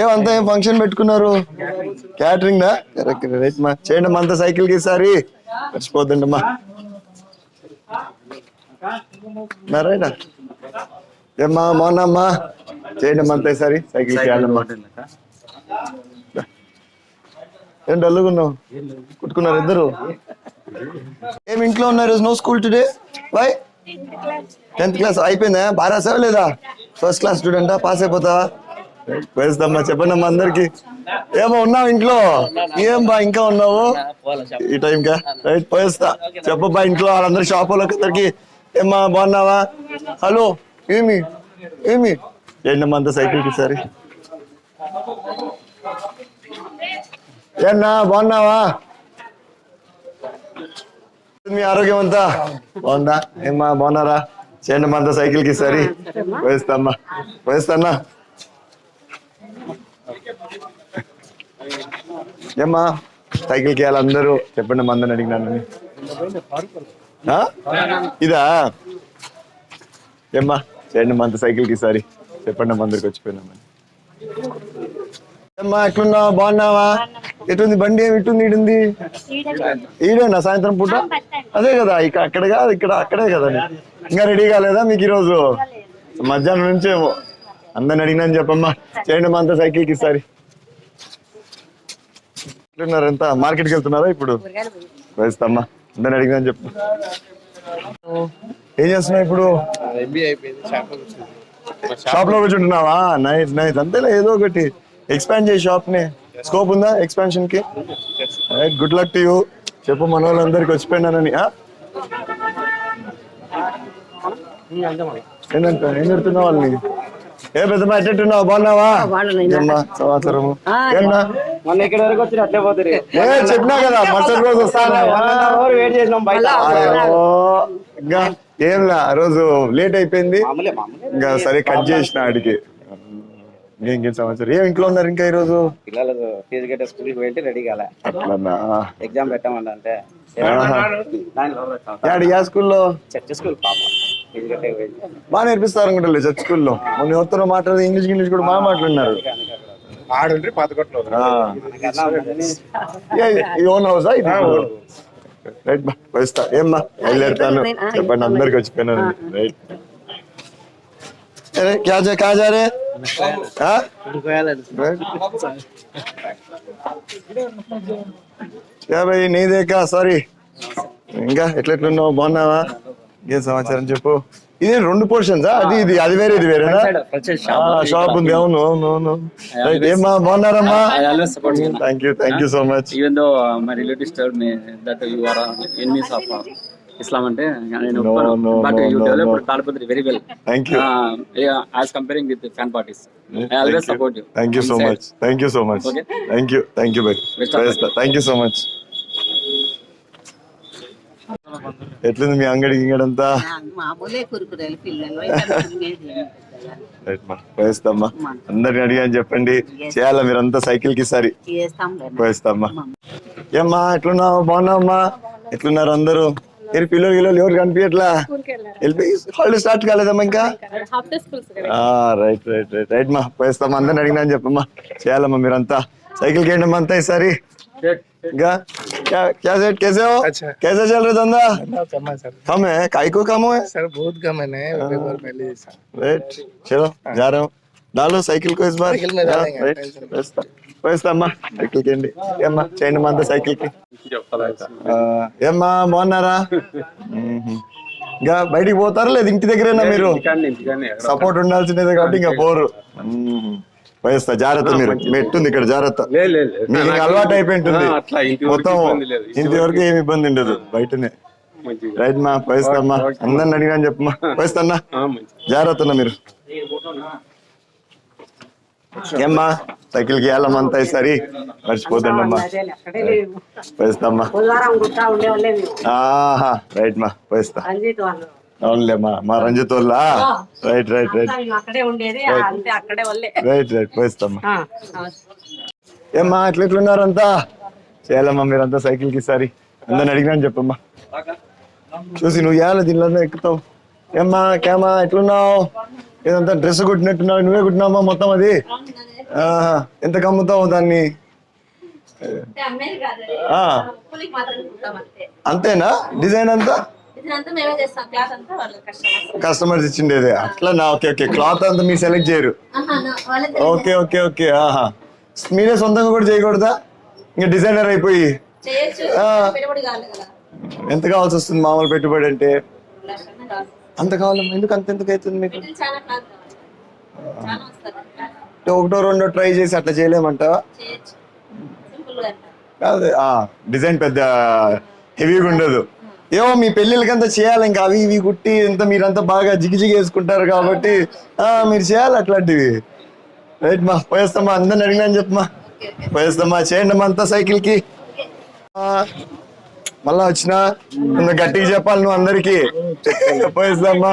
ఏమంతా ఏం ఫంక్షన్ పెట్టుకున్నారు? క్యాటరింగ్ దా రైట్ మా. చేయండి అంతా సైకిల్కి ఈసారి. మర్చిపోద్దండి అమ్మా రైట్ ఏమ్మా మోనమ్మా చేయండి అమ్మా అంతా ఈసారి సైకిల్ వెళ్ళమ్మా ఏం డల్లుగున్నావు కుట్టుకున్నారు ఇద్దరు? ఏం ఇంట్లో ఉన్నారు no school today why tenth class అయిపోయిందా? బాగా రాసావా లేదా? ఫస్ట్ క్లాస్ స్టూడెంటా పాస్ అయిపోతావా? వేస్తామ్మా చెప్పండి అమ్మా అందరికి. ఏమో ఉన్నావు ఇంట్లో? ఏం బా ఇంకా ఉన్నావు? ఈ టైం కా రైట్ పోయేస్తా. చెప్పబ్బా ఇంట్లో వాళ్ళందరి షాప్ వాళ్ళకి అందరికి ఏమ్మా బాగున్నావా? హలో ఏమి? ఏమి? ఏంటమ్మా అంత సైకిల్కి సరే ఏన్నా బాగున్నావా? మీ ఆరోగ్యం అంతా? బాగుందా? ఏమ్మా బాగున్నారా? చేయండి మా అంతా సైకిల్కి సరి వేస్తామ్మా వేస్తానా ఏమ్మా? సైకిల్కి వెళ్ళి అందరూ. చెప్పండి మందని అడిగినాను? ఇదా? ఏమ్మా? చేయండి మా అంత సైకిల్కి సరి చెప్పండి మందరికి వచ్చిపోయినామని. ఏమ్మా ఎట్లున్నావా బాగున్నావా? ఎటుంది బండి ఏమి ఇటుంది ఇటుంది ఈడేనా? సాయంత్రం పూట? అదే కదా ఇక్కడ అక్కడ కాదు ఇక్కడ అక్కడే కదా. ఇంకా రెడీ కాలేదా మీకు ఈరోజు? మధ్యాహ్నం నుంచేమో. అందరిని అడిగినాను చెప్పమ్మా. చేయండి మా అంతా సైకిల్కి ఈసారి. ఎట్లున్నారు ఎంత మార్కెట్కి వెళ్తున్నారా ఇప్పుడు? వేస్తామ్మా. అందరిని అడిగినాను చెప్పు. ఏం చేస్తున్నావు ఇప్పుడు? షాప్లో కూర్చుంటున్నావా? Nice nice. అంతేలే ఏదో ఒకటి. ఎక్స్పాండ్ చేయి షాప్ని స్కోప్ ఉందా ఎక్స్పాన్షన్కి గుడ్ లక్ టు యూ చెప్పు మన వాళ్ళందరికి వచ్చిపోయినానని? ఏంటంట ఏం పెడుతున్నావు వాళ్ళని? ఏ పెద్దమ్మా ఎట్టెట్టున్నావు? బాగున్నావా? ఏమ్మా సంవత్సరము ఏమ్మా? మొన్న ఇక్కడ వరకు వచ్చి అట్లే పోతుంది ఏ చెప్పినా కదా మరుసటి రోజు వస్తాను. ఇంకా ఏంలా ఆ రోజు లేట్ అయిపోయింది? మామూలే మామూలే. ఇంకా సరే కట్ చేసిన ఆడికి. ఇంకేం సంవత్సరం ఏం ఇంట్లో ఉన్నారు ఇంకా ఈరోజు? పిల్లలు ఫీజు కట్టే స్కూల్కి వెళ్ళి రెడీ కాలే. అట్లన్నా ఎగ్జామ్ పెట్టామంట. స్కూల్లో చర్చ్ స్కూల్ పాప. బాగా నేర్పిస్తారు అనుకుంటా చర్చ్ స్కూల్లో మొన్న ఎవరితో మాట్లాడదు ఇంగ్లీష్ ఇంగ్లీష్ కూడా బాగా మాట్లాడినారు ఆడుండ్రి పాతకొట్లో ఓన్ హౌస్ రైట్ బా వస్తా ఏమ్మా బయలుదేరుతాను చెప్పండి అందరికి వచ్చిపోయినాను రైట్ अरे क्या जा कहाँ जा रहे हैं हाँ? Right. क्या भाई नहीं देखा సారీ ఇంకా ఎట్లెట్లున్నావు బాగున్నావా ఏం సమాచారం చెప్పు? ఇది రెండు పోర్షన్స్ అది ఇది అది వేరే ఇది వేరే షాప్ ఉంది. అవును అవును అవును. ఏమా బాగున్నారమ్మా? Thank you thank you much even though with fan parties thank you so much thank you so much thank you thank you thank you so much ఎట్లుంది మీ అంగడి ఇంగడంతా మామూలే కురుకురేలు పిల్లలు ఇంకా తినేది ఏమి రైట్ మా వేస్తామ్మా అందరిని అడిగాని చెప్పండి. చేయాలా మీరంతా సైకిల్కి సరి చేస్తాంలే వేస్తామ్మా ఏమ్మా ఎట్లున్నావు? బాగున్నావమ్మా? ఎట్లున్నారు అందరూ? మీరు పిల్లలు గిల్లలు ఎవరు కనిపించట్లా వెళ్ళిపోయి హాలిడే స్టార్ట్ కాలేదమ్మా ఇంకా? Right right right. రైట్ మా వేస్తామా అందరిని అడిగినా అని చెప్పమ్మా. చేయాలమ్మా మీరంతా. సైకిల్కి అమ్మా అంతా ఈసారి? क्या क्या सेठ कैसे हो अच्छा। कैसे चल रहे धंधा कम है सर कम है काय को कम है सर बहुत कम है नए पेपर पहले जैसा राइट चलो जा रहा हूँ डालो साइकिल को इस बार साइकिल में डालेंगे, రైట్ टेंशन వేస్తా వేస్తా అమ్మా సైకిల్ కి అండి ఏమ్మా చేయండి మా అంతా సైకిల్ కి ఆ, ఏమ్మా బాగున్నారా మ్మ్. ఇంకా బయటికి పోతారా లేదు ఇంటి దగ్గరేనా మీరు సపోర్ట్ ఉండాల్సిందే కాబట్టి ఇంకా పోరు మ్మ్. వేస్తా జాగ్రత్త మీరు. మెట్టుంది ఇక్కడ జాగ్రత్త. మీకు అలవాటు అయిపోయి ఉంటుంది మొత్తం ఇంటి వరకు ఏమి ఇబ్బంది ఉండదు బయటనే. రైట్ మా వేస్తామ్మా అందరిని అడిగినా చెప్పమ్మా వేస్తాన్నా జాగ్రత్త అన్న మీరు. ఏమ్మా సైకిల్కి వెళ్ళమంతా ఈసారి? మర్చిపోతండి అమ్మా. అక్కడే లేవు వేస్తామ్మా బుధవారం గుట్టా ఉండేవాళ్ళే మేము ఆహా రైట్ మా వేస్తా అవునులేమ్మా మా రంజిత్ వాళ్ళ? Right right right. మేము అక్కడే ఉండేది అంతే అక్కడే వాళ్ళే. రైట్ రైట్ నమస్తే. ఏమ్మా ఎట్లా ఎట్లున్నారంతా చేయాలమ్మా మీరంతా సైకిల్కి ఈసారి. అందరిని అడిగినా చెప్పమ్మా. చూసి నువ్వు ఏళ్ళ దీనిలో ఎక్కుతావు. ఏమ్మా కేమా ఎట్లున్నావు? ఏదంతా డ్రెస్ కుట్టినట్టున్నావు నువ్వే కుట్టినావమ్మా మొత్తం అది. ఎంత కమ్ముతావు దాన్ని? అంతేనా? డిజైన్ అంతా? కస్టమర్స్. ఇచ్చిండేది. అట్లా నా ఓకే ఓకే. క్లాత్ అంతా మీరు సెలెక్ట్ చేయరు. Okay okay okay. ఆహా. మీరే సొంతంగా కూడా చేయకూడదా? ఇంకా డిజైనర్ అయిపోయి. ఎంత కావాల్సి వస్తుంది మామూలు పెట్టుబడి అంటే? అంత కావాలి. ఎందుకు అంత ఎందుకు అవుతుంది మీకు? ఒకటో రెండో ట్రై చేసి అట్లా చేయలేమంటావా? డిజైన్ పెద్ద హెవీగా ఉండదు. ఏమో మీ పెళ్ళిళ్ళకంతా చేయాలి ఇంకా అవి ఇవి కుట్టి ఇంత మీరంతా బాగా జిగిజిగి వేసుకుంటారు కాబట్టి మీరు చేయాలి అట్లాంటివి. రైట్ మా పోయేస్తామా? అందరిని అడిగినాను చెప్పమా? పోయేస్తామా? చేయండి మా అంతా సైకిల్కి. మళ్ళా వచ్చినా? కొంచెం గట్టిగా చెప్పాలి నువ్వు అందరికి. పోయేస్తామా?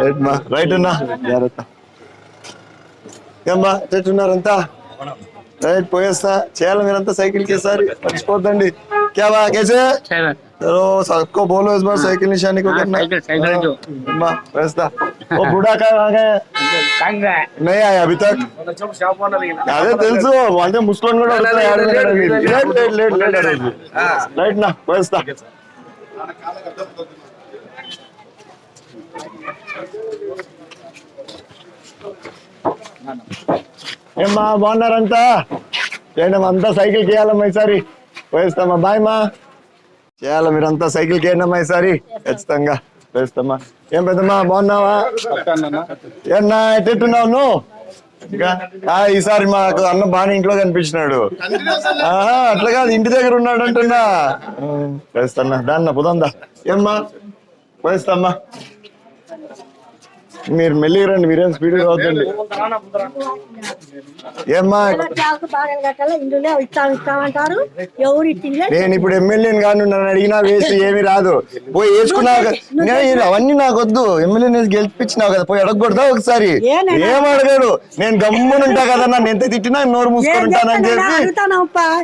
రైట్ మా రైట్ ఉన్నా జాగ్రత్త ఏమ్మా చెట్టు ఉన్నారంతా రైట్ పోయేస్తా. చేయాలి మీరంతా సైకిల్కి సారి మర్చిపోద్దండి. కేవా కేసే चलो सबको बोलो इस बार साइकिल निशानी को करना साइकिल- साइकिल जो। अम्मा व्यवस्था वो बूढ़ा का आ गए नहीं आया अभी तक అదే తెలుసు అంటే ముస్లిం కూడా వస్తారు, ఆడ కూడా అడగలేదు. లేట్ లేట్ లేట్ లేట్ అడగలేదు. రైట్ నా పోయేస్తా ఏమ్మా బాగున్నారంతా చేయండి అంతా సైకిల్ చేయాలమ్మా ఈసారి పోయిస్తామా బాయ్ మా చేయాలి మీరంతా? సైకిల్ చేయండి ఈసారి? ఖచ్చితంగా. వేస్తామా ఏం పెద్దమ్మా బాగున్నావా? ఏనా ఎట్టున్నావు నువ్వు? ఇంకా ఆ, ఈసారి మాకు అన్న బాగా ఇంట్లో కనిపించినాడు. ఆహా, అట్లా కాదు ఇంటి దగ్గర ఉన్నాడు అంటున్నా వేస్తాన్నా దాన్న పుదందా ఏమ్మా? వేస్తామ్మా మీరు మెల్లిగా రండి మీరేం స్పీడ్ అవుతుంది ఏమ్మా? నేను ఇప్పుడు ఎమ్మెల్యేని కానీ నన్ను అడిగినా వేసి ఏమీ రాదు. పోయి వేసుకున్నావు ఇది అవన్నీ నాకు వద్దు. ఎమ్మెల్యే గెలిపించినావు కదా. పోయి అడగకూడదా ఒకసారి? ఏం అడగాడు? నేను గమ్మునుంటా కదా నన్ను. ఎంత తిట్టినా నోరు మూసుకొని ఉంటానని చెప్పి.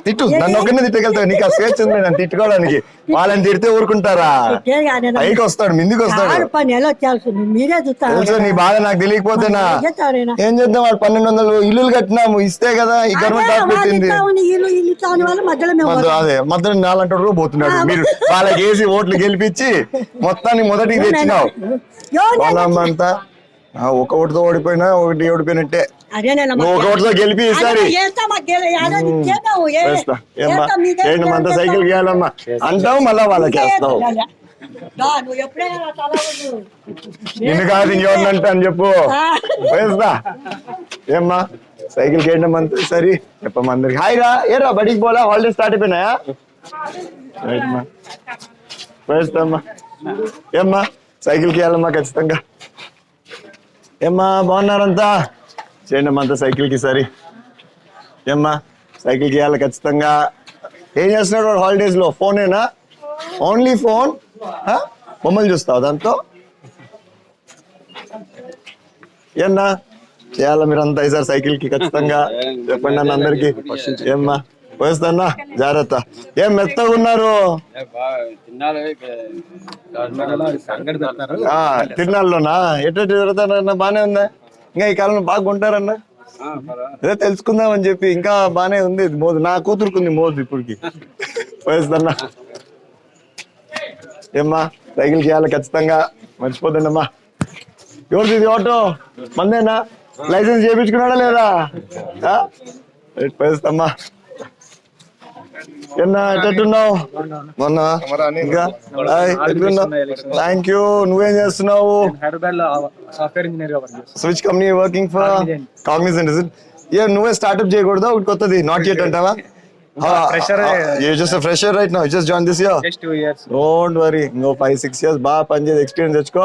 తిట్టు. నన్ను ఒక్కరిని తిట్టగలుగుతావు. నీకు ఆ స్వేచ్ఛ ఉంది నన్ను తిట్టుకోవడానికి. వాళ్ళని తిడితే ఊరుకుంటారా? పైకి వస్తాడు మిందికి వస్తాడు. పని ఎలా వచ్చేస్తుంది మీరే చూస్తారు. నీ బాధ నాకు తెలియకపోతేనా ఏం చేద్దాం వాడు పన్నెండు వందలు ఇల్లులు కట్టినాము ఇస్తే కదా ఈ గవర్నమెంట్ పెట్టింది. వాళ్ళు మధ్యలో అదే మధ్య నాలంటాడు పోతున్నాడు. మీరు వాళ్ళకి వేసి ఓట్లు గెలిపించి మొత్తాన్ని మొదటికి తెచ్చినావు. అంతా ఒక ఓటుతో ఓడిపోయినా ఒకటి ఓడిపోయినట్టే. ఒక ఓటుతో గెలిపి ఈసారి. అంతా సైకిల్ గేయాలమ్మా అంటావు మళ్ళా వాళ్ళకి వేస్తావు. నిన్ను కాదు ఇంకెవరిని అంటా అని చెప్పు వేస్తా ఏమ్మా సైకిల్ చేయడం అంతా సరే చెప్పమ్మా అందరికి హాయ్ రా ఏరా బడికి పోలా హాలిడే స్టార్ట్ అయిపోయినాయా రైట్ మా వేస్తామ్మా ఏమ్మా సైకిల్కి ఖచ్చితంగా ఏమ్మా బాగున్నారంతా చేయండి అంతా సైకిల్కి సరి ఏమ్మా? సైకిల్కి ఖచ్చితంగా. ఏం చేస్తున్నాడు వాడు హాలిడేస్లో? ఫోనేనా? ఓన్లీ ఫోన్ బొమ్మలు చూస్తావు దాంతో? ఏన్నా? చేయాలా మీరంతా ఈసారి సైకిల్కి ఖచ్చితంగా? చెప్పండి అన్న అందరికి. ఏమ్మా? పోయిస్తానా జాగ్రత్త. ఏం మెత్తగా ఉన్నారు? ఆ, తిరునాళ్ళలోనా? ఎట్లా తిరుగుతారన్న? బానే ఉందా? ఇంకా ఈ కాలంలో బాగా ఏదో తెలుసుకుందాం అని చెప్పి ఇంకా బానే ఉంది ఇది నా కూతురుకుంది మోజు ఇప్పటికి. వయసుదన్నా ఏమ్మా సైకిల్ చేయాలి ఖచ్చితంగా. మర్చిపోతుండమ్మా అమ్మా. ఎవరిది ఇది? ఆటో? మందేనా? లైసెన్స్ చేయించుకున్నాడా లేదా? ఆ? పోయిస్తామ్మా ఎన్నా ఎట్టున్నావు మొన్న? ఇంకా? ఎట్లున్నావు? థ్యాంక్ యూ నువ్వేం చేస్తున్నావు? Switch company working for Cognizant is a నువ్వే స్టార్ట్అప్ చేయకూడదా? ఒకటి కొత్తది. నాట్ యెట్ అంటావా? Fresher right now just join this year just two years don't worry ఇంకో ఇయర్స్ బాగా పనిచేసి ఎక్స్పీరియన్స్ తెచ్చుకో.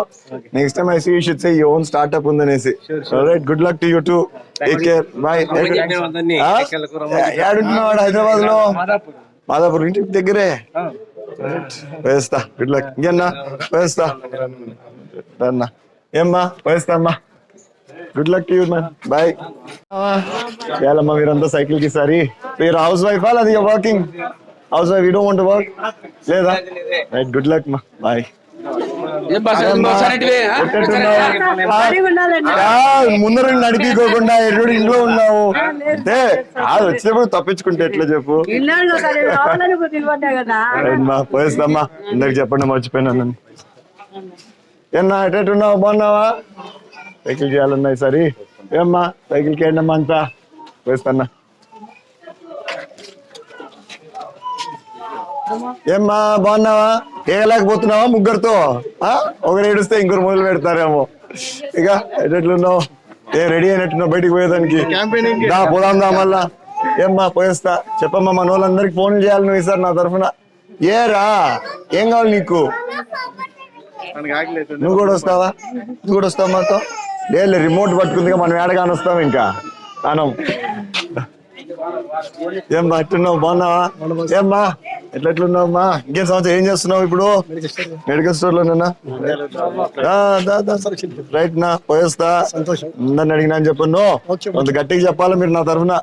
Next time I see you should say you own startup ఉందనేసి. Right good luck to you too take care ఏడుంటున్నావాడు హైదరాబాద్లో మాదాపూర్ ఇంటి దగ్గరే. వేస్తా good luck ఇంకేనా? వేస్తా అన్నా. ఏమ్మా? వేస్తా అమ్మా. Good luck to you man bye చేయాలమ్మా మీరంతా సైకిల్కి సారి మీరు హౌస్ వైఫా అది working house wife you don't want work లేదా? రైట్ గుడ్ లక్ మా బాయ్ ముందర నడిపించుకోకుండా ఎప్పుడు ఇంట్లో ఉన్నావు? అంటే కాదు వచ్చినప్పుడు తప్పించుకుంటే ఎట్లా చెప్పు? పోయిస్తామ్మా. ఇందాక చెప్పండి మర్చిపోయినాను ఏమన్నా ఎట్టున్నావు బాగున్నావా? సైకిల్ చేయాలన్నాయి సరే. ఏమ్మా సైకిల్ కేయండమ్మా అంతా? పోయిస్తాన్నా ఏమ్మా బాగున్నావా? ఏగలేకపోతున్నావా ముగ్గురితో? ఆ? ఒకరు ఏడుస్తే ఇంకొకరు మొదలు పెడతారేమో. ఇక ఎట్లున్నావు ఏ రెడీ అయినట్టున్నావు బయటికి పోయేదానికి? దా పోదాం దా మళ్ళా. ఏమ్మా పోయేస్తా. చెప్పమ్మా మన వాళ్ళందరికి ఫోన్ చేయాలి నువ్వు ఈసారి నా తరఫున. ఏరా ఏం కావాలి నీకు? నువ్వు కూడా వస్తావా? నువ్వు కూడా వస్తావు మాతో? లేదు రిమోట్ పట్టుకుందిగా మనం ఏడగాని వస్తాం ఇంకా? అనం ఏమ్మా ఎట్లున్నావు? బాగున్నావా? ఏమ్మా ఎట్లా ఎట్లున్నావమ్మా ఇంకేం సంవత్సరం ఏం చేస్తున్నావు ఇప్పుడు? మెడికల్ స్టోర్ లోనేనా రైట్ నా పోయేస్తా. అందరిని అడిగినా అని చెప్పను కొంత గట్టిగా చెప్పాలి మీరు నా తరఫున.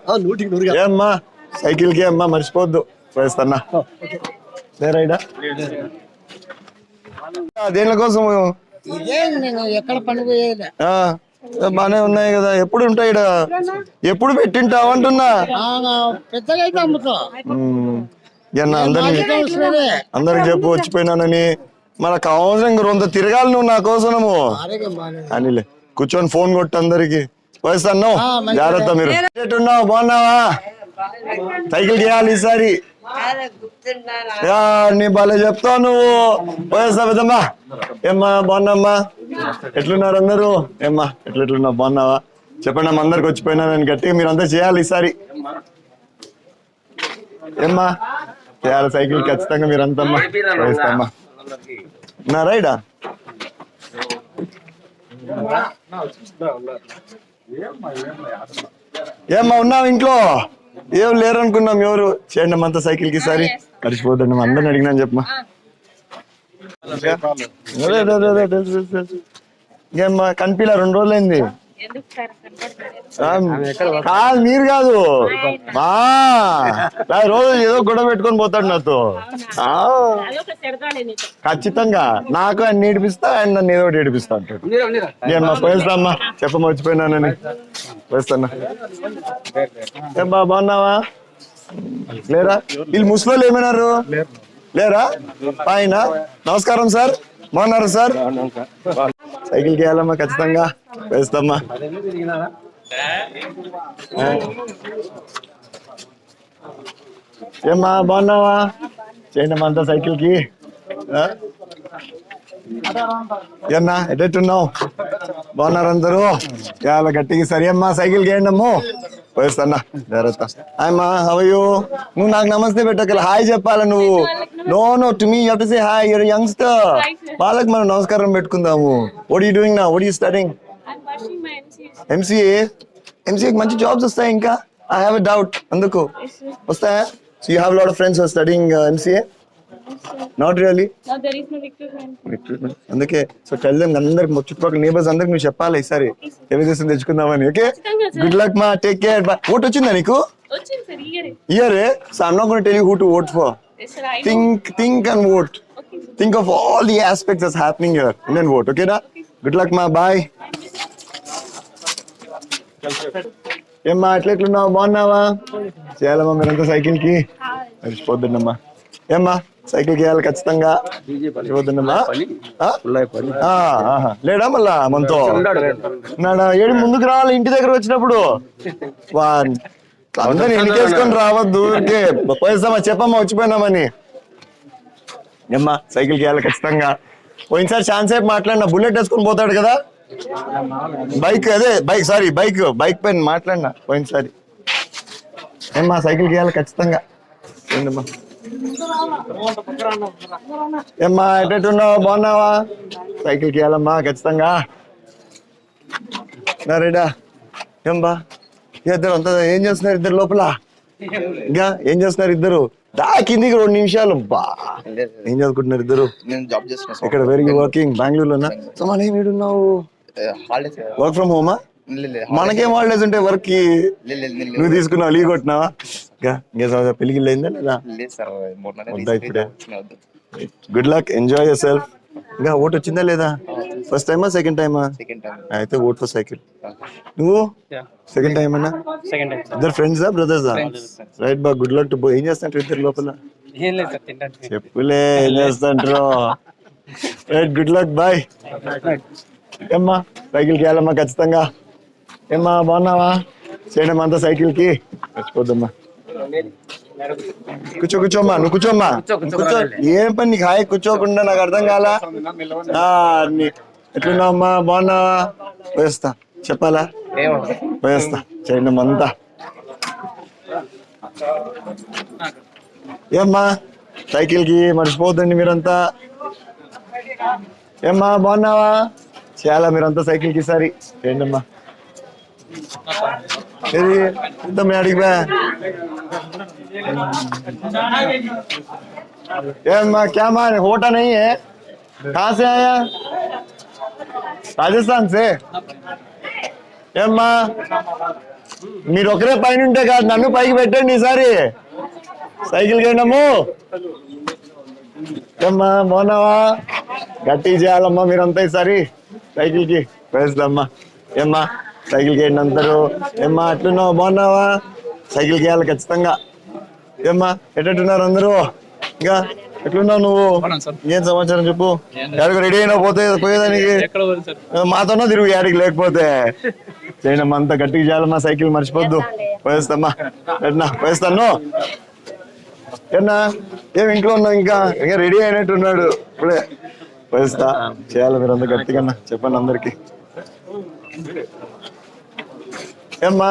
ఏమ్మా సైకిల్కి అమ్మా మర్చిపోవద్దు పోయేస్తానా రైడా. దేనిల కోసం ఇదే నేను ఎక్కడ పని పోయేది ఆ, బానే ఉన్నాయి కదా. ఎప్పుడు ఉంటాయి ఈడ? ఎప్పుడు పెట్టింటావు అంటున్నా? పెద్దగా అయితే అమ్ముతా. ఉమ్, ఇక నా అందరిని అందరికి చెప్పు వచ్చిపోయినానని. మన అవసరం రొంత తిరగాలి నువ్వు నా కోసము. అనిలే కూర్చొని ఫోన్ కొట్టు అందరికి. పోయిస్తాను జాగ్రత్త మీరు. ఎట్టున్నావు బాగున్నావా? సైకిల్ చేయాలి ఈసారి. నీ భలే చెప్తావు నువ్వు. పోయేస్తా ఏమ్మా బాగున్నామ్మా ఎట్లున్నారు అందరూ? ఏమ్మా ఎట్లా ఎట్లున్నావు బాగున్నావా? చెప్పండి అమ్మా అందరికి వచ్చిపోయినా నేను గట్టిగా మీరు అంతా చేయాలి ఈసారి. ఏమ్మా? చేయాలి సైకిల్ ఖచ్చితంగా మీరు అంతమ్మా పోయిస్తామ్మా నా రైడా? ఏమ్మా ఉన్నావు ఇంట్లో? ఏం లేరు అనుకున్నాం ఎవరు చేయండి అంతా సైకిల్కి ఈసారి మర్చిపోద్దండి అందరిని అడిగినాను చెప్పమా. ఏమ్మా కనిపిలా రెండు రోజులైంది కాదు మీరు కాదు. ఆ, నా రోజు ఏదో గొడవ పెట్టుకొని పోతాడు నాతో. ఆ, ఖచ్చితంగా. నాకు ఆయన నేర్పిస్తా ఆయన నన్ను ఏదో ఒకటి ఏడిపిస్తా అంటాడు. ఏమ్మా పోయిస్తామ్మా చెప్ప మర్చిపోయినానని. పోయిస్తానా బా బాగున్నావా? లేరా? వీళ్ళు ముసలోళ్ళు ఏమైనారు? లేరా? పైన నమస్కారం సార్. బాగున్నారు సార్? సైకిల్ వెళ్ళమ్మా ఖచ్చితంగా. వేస్తామ్మా. ఏమ్మా బాగున్నావా? చేయండి అమ్మా అంతా సైకిల్కి ఆ? ఏమ్మా ఎట్టున్నావు? బాగున్నారు అందరూ? చాలా గట్టిగా సరే అమ్మా సైకిల్ చేయండి అమ్మో పోయిస్తానా జాగ్రత్త. హాయ్ హవయు నువ్వు నాకు నమస్తే పెట్టకల హాయ్ చెప్పాలి నువ్వు? No no to me you to say hi your youngster వాళ్ళకి మనం నమస్కారం పెట్టుకుందాము. వాట్ యూ డూయింగ్ నా వాట్ యూ MCs. ఎంసీఏ ఎంసీఏకి మంచి జాబ్స్ వస్తాయి ఇంకా? ఐ హ్యావ్ ఎ డౌట్ అందుకు. వస్తాయా? So you have lot of friends studying MCA not really. అందుకే సో టెల్ దెమ్ అందరికి చుట్టుపక్కల నేబర్స్ అందరికి నువ్వు చెప్పాలి ఈసారి. తెలుగుదేశం తెచ్చుకుందామని ఓకే. గుడ్ లక్ మా. టేక్ కేర్ ఓట్ వచ్చిందా నీకు? Year so I'm not gonna tell you who to vote for think think and vote think of all the aspects that's happening here and then vote ఓకేనా good luck మా bye ఏమ్మా ఎట్లా ఎట్లున్నావు? బాగున్నావా? చేయాలమ్మా మీరంతా సైకిల్కి మర్చిపోద్దమ్మా ఏమ్మా సైకిల్కి వేయాలి ఖచ్చితంగా లేడా మళ్ళా మనతో? ఏడు ముందుకు రావాలి ఇంటి దగ్గర వచ్చినప్పుడు. అందరిని ఎన్నికేసుకొని రావద్దు ఊరికే. పోయిస్తామా చెప్పమ్మా వచ్చిపోయినామని ఏమ్మా సైకిల్కి వేయాలి ఖచ్చితంగా. పోయినసారి ఛాన్స్ అయిపు మాట్లాడినా బుల్లెట్ వేసుకొని పోతాడు కదా. బైక్ అదే బైక్ సారీ బైక్ బైక్ పైన మాట్లాడినా పోయినసారి. ఏమ్మా సైకిల్ గీయాలి ఖచ్చితంగా. ఏంటమ్మా ఏమ్మా ఎట్టున్నావు బాగున్నావా? సైకిల్ గీయాలమ్మా ఖచ్చితంగా. రెడా ఏం బా ఇద్దరు అంతా ఏం చేస్తున్నారు ఇద్దరు లోపల? ఇంకా ఏం చేస్తున్నారు ఇద్దరు? దా కిందికి రెండు నిమిషాలు. బా. ఏం చదువుకుంటున్నారు ఇద్దరు? ఇక్కడ వెరీ వర్కింగ్ బెంగళూరులోనా? సో మన ఏమి ఉన్నావు వర్క్ ఫ్రమ్ హోమా మనకేం హాలిడేస్ ఉంటే వర్క్కి నువ్వు తీసుకున్నావు లీవ్ కొట్టినావా? ఇంకా అయిందా లేదా? ఇప్పుడే. Good luck enjoy yourself ఇంకా ఓటు వచ్చిందా లేదా? ఫస్ట్ టైమా సెకండ్ టైమా సెకండ్ టైం అయితే ఓట్ ఫర్ సైకిల్ నువ్వు? సెకండ్ టైం అన్నా? సెకండ్ టైం ఇద్దరు ఫ్రెండ్సా బ్రదర్సా రైట్ బా గుడ్ లక్ టు ఏం చేస్తాంటారు ఇద్దరు లోపల? చెప్పులే ఏం చేస్తాంటారు. రైట్ గుడ్ లక్ బాయ్ ఏమ్మా సైకిల్కి వెళ్ళమ్మా ఖచ్చితంగా. ఏమ్మా బాగున్నావా? చేయడం అంతా సైకిల్కి? మర్చిపోద్దమ్మా కూర్చో కూర్చోమ్మా నువ్వు కూర్చోమ్మా. కూర్చో ఏం పని నీకు హాయి కూర్చోకుండా నాకు అర్థం కాలా? ఎట్లున్నావమ్మా? బాగున్నావా? పోయేస్తా. చెప్పాలా? పోయేస్తా. చేయడం అంతా. ఏమ్మా సైకిల్కి మర్చిపోద్దండి మీరంతా. ఏమ్మా బాగున్నావా? చాలా మీరంతా సైకిల్కి ఈసారి? ఏంటమ్మా? ఏది ఇంత మీ అడిగి బా ఏమ్మా क्या मान होटा नहीं है कहाँ से आया రాజస్థాన్ సే ఏమ్మా మీరు ఒకరే పైన ఉంటే కాదు నన్ను పైకి పెట్టండి ఈసారి సైకిల్ కండము ఏమ్మా బాగున్నావా గట్టి చేయాలమ్మా మీరంతా ఈసారి సైకిల్ కి వేస్తామ్మా ఏమ్మా సైకిల్ ఏంటి అంటారు. ఏమ్మా అట్లున్నావు బాగున్నావా? సైకిల్కి వేయాలి ఖచ్చితంగా. ఏమ్మా ఎట్టట్టున్నారు అందరూ? ఇంకా ఎట్లున్నావు నువ్వు? ఏం సమాచారం చెప్పు? ఎక్కడికి రెడీ అయినా పోతే పోయేదానికి? మాతోనే తిరుగు యాడికి లేకపోతే. చేయనమ్మా అంత గట్టిగా చేయాలమ్మా సైకిల్ మర్చిపోద్దు. పోయేస్తామ్మా ఎట్నా? పోయేస్తాను ఏనా ఏం ఇంట్లో ఉన్నావు ఇంకా? ఇంకా రెడీ అయినట్టున్నాడు. ఇప్పుడే. పోయేస్తా. చేయాలి మీరు అంత గట్టిగా చెప్పండి అందరికి. ఏమ్మా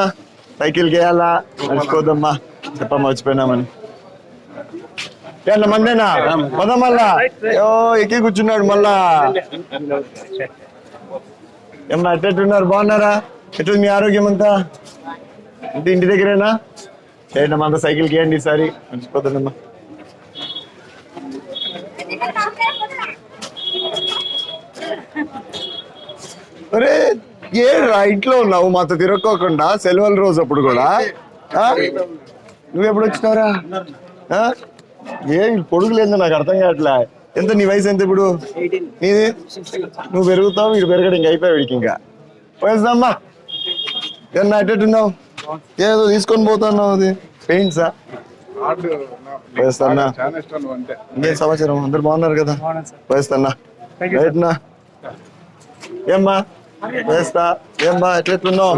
సైకిల్ చేయాలా మర్చిపోద్దమ్మా చెప్పమ్మా మర్చిపోయినామని ఎంత మందేనా పద మళ్ళా ఓ ఎక్కి కూర్చున్నాడు మళ్ళా ఏమ్మా ఎట్టున్నారు బాగున్నారా ఎట్టుంది మీ ఆరోగ్యం అంతా ఇంటి ఇంటి దగ్గరేనా చేయండి అంతా సైకిల్కి వేయండి ఈసారి మర్చిపోతుందమ్మా అరే ఏ రైట్లో ఉన్నావు? మాతో తిరక్కోకుండా సెలవుల రోజు అప్పుడు కూడా? ఆ? నువ్వు ఎప్పుడు వచ్చినావురా? ఏ ఈ పొడుగులేందో నాకు అర్థం కావట్లే. ఎంత నీ వయసు ఎంత ఇప్పుడు? నీది? నువ్వు పెరుగుతావు వీడు పెరగడం ఇంకా అయిపోయావు వీడికి ఇంకా. పోయేస్తామ్మా ఏమన్నా అట్టేట్టున్నావు? ఏదో తీసుకొని పోతున్నావు అది. పెయింట్సా? పోయేస్తానా? ఇంకేం సమాచారం? అందరు బాగున్నారు కదా? పోయేస్తానా? రైట్నా ఏమ్మా? వేస్తా ఏమ్మా ఎట్లెట్లున్నావు